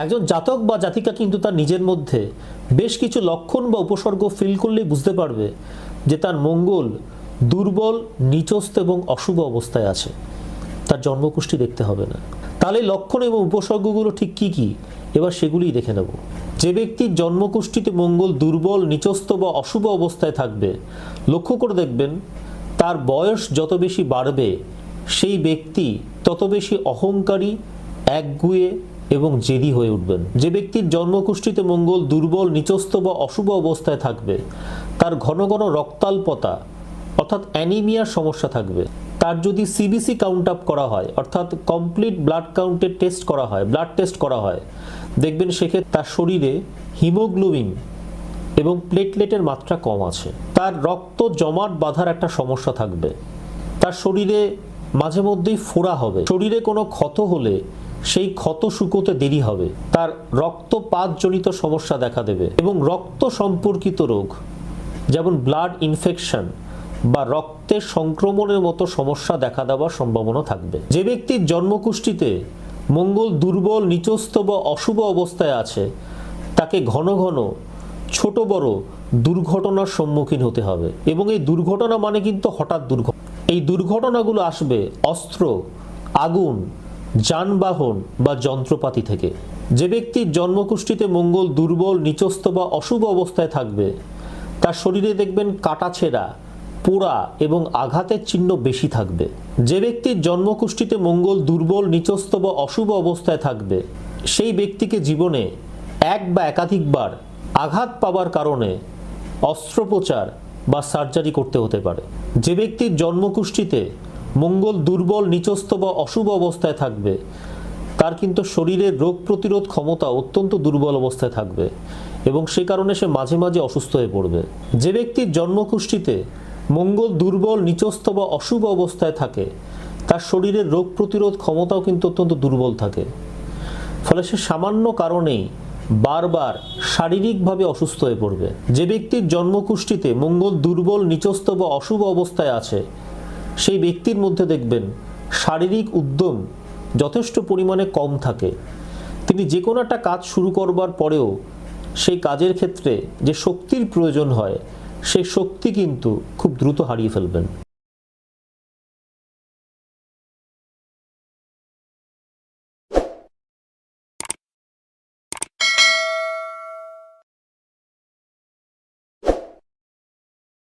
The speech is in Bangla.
একজন জাতক বা জাতিকা কিন্তু তার নিজের মধ্যে বেশ কিছু লক্ষণ বা উপসর্গ ফিল করলেই বুঝতে পারবে যে তার মঙ্গল দুর্বল নিচস্ত এবং অশুভ অবস্থায় আছে। তার জন্মকুষ্ঠী দেখতে হবে না। তাহলে লক্ষণ এবং উপসর্গগুলো ঠিক কি কি? এবার সেগুলিই দেখে নেব। যে ব্যক্তির জন্মকুষ্ঠীতে মঙ্গল দুর্বল নিচস্ত বা অশুভ অবস্থায় থাকবে, লক্ষ্য করে দেখবেন তার বয়স যত বেশি বাড়বে, সেই ব্যক্তি তত বেশি অহংকারী, একগুয়ে এবং জেদি হয়ে উঠবেন। যে ব্যক্তির জন্মকুষ্ঠীতে মঙ্গল, দুর্বল নিচস্ত বা অশুভ অবস্থায় থাকবে, তার ঘন ঘন রক্তাল্পতা, অর্থাৎ অ্যানিমিয়ার সমস্যা থাকবে। তার যদি সিবিসি কাউন্ট আপ করা হয়, অর্থাৎ কমপ্লিট ব্লাড কাউন্টের টেস্ট করা হয় ব্লাড টেস্ট করা হয়, দেখবেন সেক্ষেত্রে তার শরীরে হিমোগ্লোবিন এবং প্লেটলেটের মাত্রা কম আছে। তার রক্ত জমাট বাঁধার একটা সমস্যা থাকবে। তার শরীরে মাঝে মধ্যেই ফোড়া হবে। শরীরে কোনো ক্ষত হলে সেই ক্ষত শুকোতে দেরি হবে। তার রক্তপাতজনিত সমস্যা দেখা দেবে এবং রক্ত সম্পর্কিত রোগ, যেমন ব্লাড ইনফেকশন বা রক্তের সংক্রমণের মতো সমস্যা দেখা দেওয়ার সম্ভাবনা থাকবে। যে ব্যক্তির জন্মকুষ্ঠিতে মঙ্গল দুর্বল নিচস্ত বা অশুভ অবস্থায় আছে, তাকে ঘন ঘন ছোট বড় দুর্ঘটনার সম্মুখীন হতে হবে এবং এই দুর্ঘটনা মানে কিন্তু হঠাৎ দুর্ঘটনা। এই দুর্ঘটনাগুলো আসবে অস্ত্র, আগুন যানবাহন বা যন্ত্রপাতি থেকে। যে ব্যক্তির জন্মকুষ্ঠিতে মঙ্গল, দুর্বল নিচস্ত বা অশুভ অবস্থায় থাকবে, তার শরীরে দেখবেন কাটাছেঁড়া পোড়া এবং আঘাতের চিহ্ন বেশি থাকবে। যে ব্যক্তির জন্মকুষ্ঠিতে মঙ্গল, দুর্বল নিচস্ত বা অশুভ অবস্থায় থাকবে, সেই ব্যক্তিকে জীবনে এক বা একাধিকবার আঘাত পাবার কারণে অস্ত্রোপচার বা সার্জারি করতে হতে পারে। যে ব্যক্তির জন্মকুষ্ঠিতে মঙ্গল দুর্বল নিচস্ত বা অশুভ অবস্থায় থাকবে। তার কিন্তু শরীরের রোগ প্রতিরোধ ক্ষমতা অত্যন্ত দুর্বল অবস্থায় থাকবে এবং সে কারণে সে মাঝে মাঝে অসুস্থ হয়ে পড়বে। যে ব্যক্তির জন্মকুষ্ঠিতে মঙ্গল দুর্বল নিচস্ত বা অশুভ অবস্থায় থাকে, তার শরীরের রোগ প্রতিরোধ ক্ষমতাও কিন্তু অত্যন্ত দুর্বল থাকে। ফলে সে সামান্য কারণেই বারবার শারীরিকভাবে অসুস্থ হয়ে পড়বে। যে ব্যক্তির জন্মকুষ্ঠিতে মঙ্গল দুর্বল নিচস্ত বা অশুভ অবস্থায় আছে সেই ব্যক্তির মধ্যে দেখবেন শারীরিক উদ্যম যথেষ্ট পরিমাণে কম থাকে। তিনি যে কোনো একটা কাজ শুরু করবার পরেও সেই কাজের ক্ষেত্রে যে শক্তির প্রয়োজন হয়, সেই শক্তি কিন্তু খুব দ্রুত হারিয়ে ফেলবেন।